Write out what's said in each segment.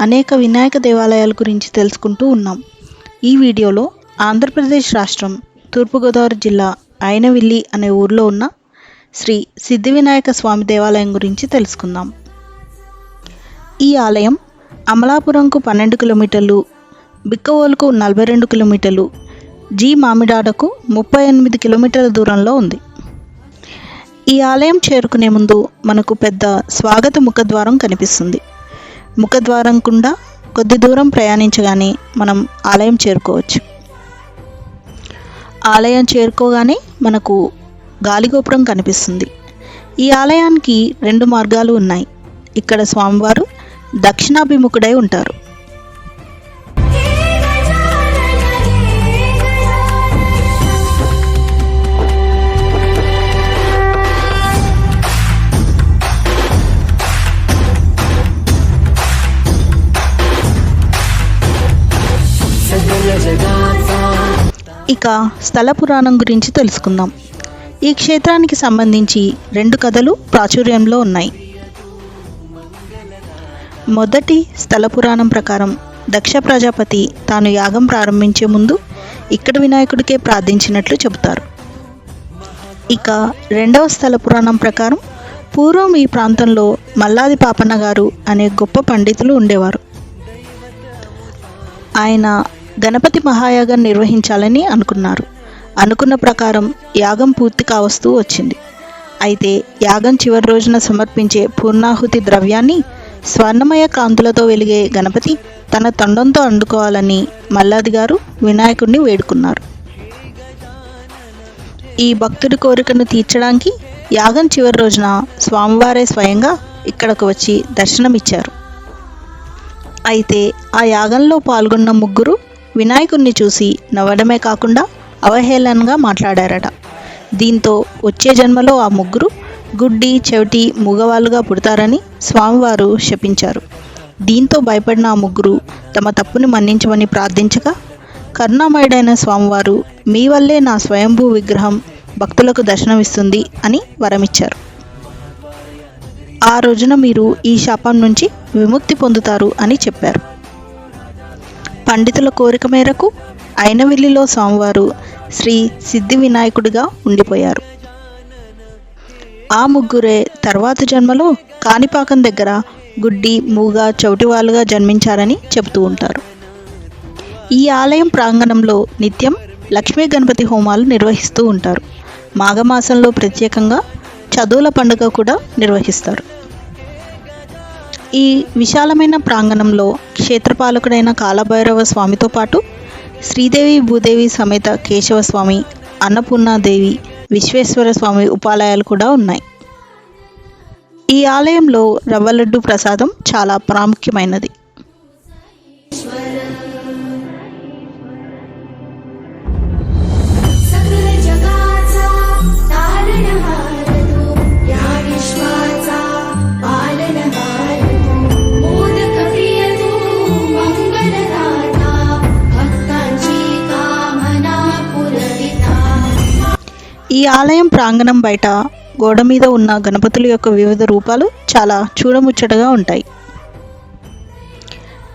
అనేక వినాయక దేవాలయాల గురించి తెలుసుకుంటూ ఉన్నాం. ఈ వీడియోలో ఆంధ్రప్రదేశ్ రాష్ట్రం తూర్పుగోదావరి జిల్లా అయినవిల్లి అనే ఊర్లో ఉన్న శ్రీ సిద్ధి వినాయక స్వామి దేవాలయం గురించి తెలుసుకుందాం. ఈ ఆలయం అమలాపురంకు పన్నెండు కిలోమీటర్లు బిక్కవోలుకు నలభై రెండు కిలోమీటర్లు జీ మామిడాడకు ముప్పై ఎనిమిది కిలోమీటర్ల దూరంలో ఉంది. ఈ ఆలయం చేరుకునే ముందు మనకు పెద్ద స్వాగత ముఖద్వారం కనిపిస్తుంది. ముఖద్వారం గుండా కొద్ది దూరం ప్రయాణించగానే మనం ఆలయం చేరుకోవచ్చు. ఆలయం చేరుకోగానే మనకు గాలిగోపురం కనిపిస్తుంది. ఈ ఆలయానికి రెండు మార్గాలు ఉన్నాయి. ఇక్కడ స్వామివారు దక్షిణాభిముఖుడై ఉంటారు. ఇక స్థల పురాణం గురించి తెలుసుకుందాం. ఈ క్షేత్రానికి సంబంధించి రెండు కథలు ప్రాచుర్యంలో ఉన్నాయి. మొదటి స్థల పురాణం ప్రకారం దక్ష ప్రజాపతి తాను యాగం ప్రారంభించే ముందు ఇక్కడ వినాయకుడికే ప్రార్థించినట్లు చెబుతారు. ఇక రెండవ స్థల పురాణం ప్రకారం పూర్వం ఈ ప్రాంతంలో మల్లాది పాపన్న గారు అనే గొప్ప పండితులు ఉండేవారు. ఆయన గణపతి మహాయాగం నిర్వహించాలని అనుకున్నారు. అనుకున్న ప్రకారం యాగం పూర్తి కావస్తూ వచ్చింది. అయితే యాగం చివరి రోజున సమర్పించే పూర్ణాహుతి ద్రవ్యాన్ని స్వర్ణమయ కాంతులతో వెలిగే గణపతి తన తొండంతో అండుకోవాలని మల్లాది గారు వినాయకుడిని వేడుకున్నారు. ఈ భక్తుడి కోరికను తీర్చడానికి యాగం చివరి రోజున స్వామివారే స్వయంగా ఇక్కడకు వచ్చి దర్శనమిచ్చారు. అయితే ఆ యాగంలో పాల్గొన్న ముగ్గురు వినాయకుణ్ణి చూసి నవ్వడమే కాకుండా అవహేళనగా మాట్లాడారట. దీంతో వచ్చే జన్మలో ఆ ముగ్గురు గుడ్డి చెవిటి మూగవాళ్ళుగా పుడతారని స్వామివారు శపించారు. దీంతో భయపడిన ఆ ముగ్గురు తమ తప్పుని మన్నించమని ప్రార్థించగా కరుణామయుడైన స్వామివారు మీ వల్లే నా స్వయంభూ విగ్రహం భక్తులకు దర్శనమిస్తుంది అని వరమిచ్చారు. ఆ రోజున మీరు ఈ శాపం నుంచి విముక్తి పొందుతారు అని చెప్పారు. పండితుల కోరిక మేరకు అయినవిల్లిలో స్వామివారు శ్రీ సిద్ధి వినాయకుడిగా ఉండిపోయారు. ఆ ముగ్గురే తర్వాత జన్మలో కాణిపాకం దగ్గర గుడ్డి మూగ చౌటివాళ్ళుగా జన్మించారని చెబుతూ ఉంటారు. ఈ ఆలయం ప్రాంగణంలో నిత్యం లక్ష్మీ గణపతి హోమాలు నిర్వహిస్తూ ఉంటారు. మాఘమాసంలో ప్రత్యేకంగా చదువుల పండుగ కూడా నిర్వహిస్తారు. ఈ విశాలమైన ప్రాంగణంలో క్షేత్రపాలకుడైన కాలభైరవ స్వామితో పాటు శ్రీదేవి భూదేవి సమేత కేశవ స్వామి అన్నపూర్ణాదేవి విశ్వేశ్వర స్వామి ఉపాలయాలు కూడా ఉన్నాయి. ఈ ఆలయంలో రవ్వలడ్డు ప్రసాదం చాలా ప్రాముఖ్యమైనది. ఈ ఆలయం ప్రాంగణం బయట గోడ మీద ఉన్న గణపతుల యొక్క వివిధ రూపాలు చాలా చూడముచ్చటగా ఉంటాయి.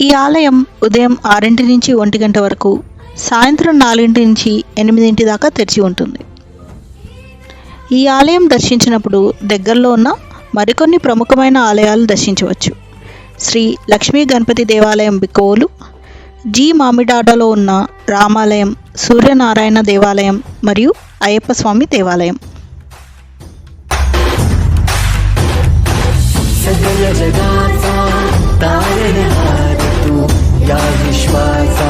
ఈ ఆలయం ఉదయం ఆరింటి నుంచి ఒంటి గంట వరకు సాయంత్రం నాలుగింటి నుంచి ఎనిమిదింటి దాకా తెరిచి ఉంటుంది. ఈ ఆలయం దర్శించినప్పుడు దగ్గరలో ఉన్న మరికొన్ని ప్రముఖమైన ఆలయాలు దర్శించవచ్చు. శ్రీ లక్ష్మీ గణపతి దేవాలయం బికోలు జీ మామిడాడలో ఉన్న రామాలయం సూర్యనారాయణ దేవాలయం మరియు అయ్యప్ప స్వామి దేవాలయం सकल जगाचा तारणहार तू या विश्वाचा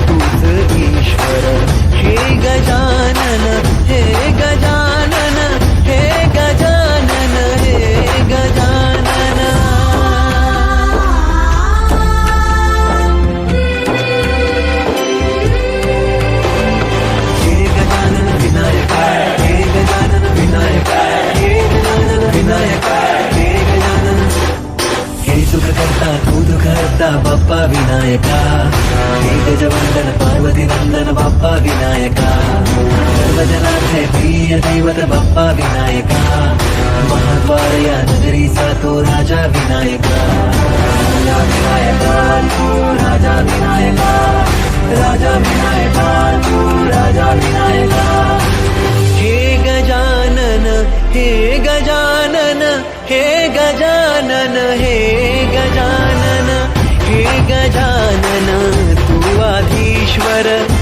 करता तू दुःख हरता बाप्पा विनायका गजवंदन पार्वती नंदन बाप्पा विनायका सर्वजनार्थे प्रिय दैवत बाप्पा विनायका महाद्वार या नगरीचा तो राजा विनायका राजा विनायका राजा विनायका राजा विनायका राजा विनायका letter.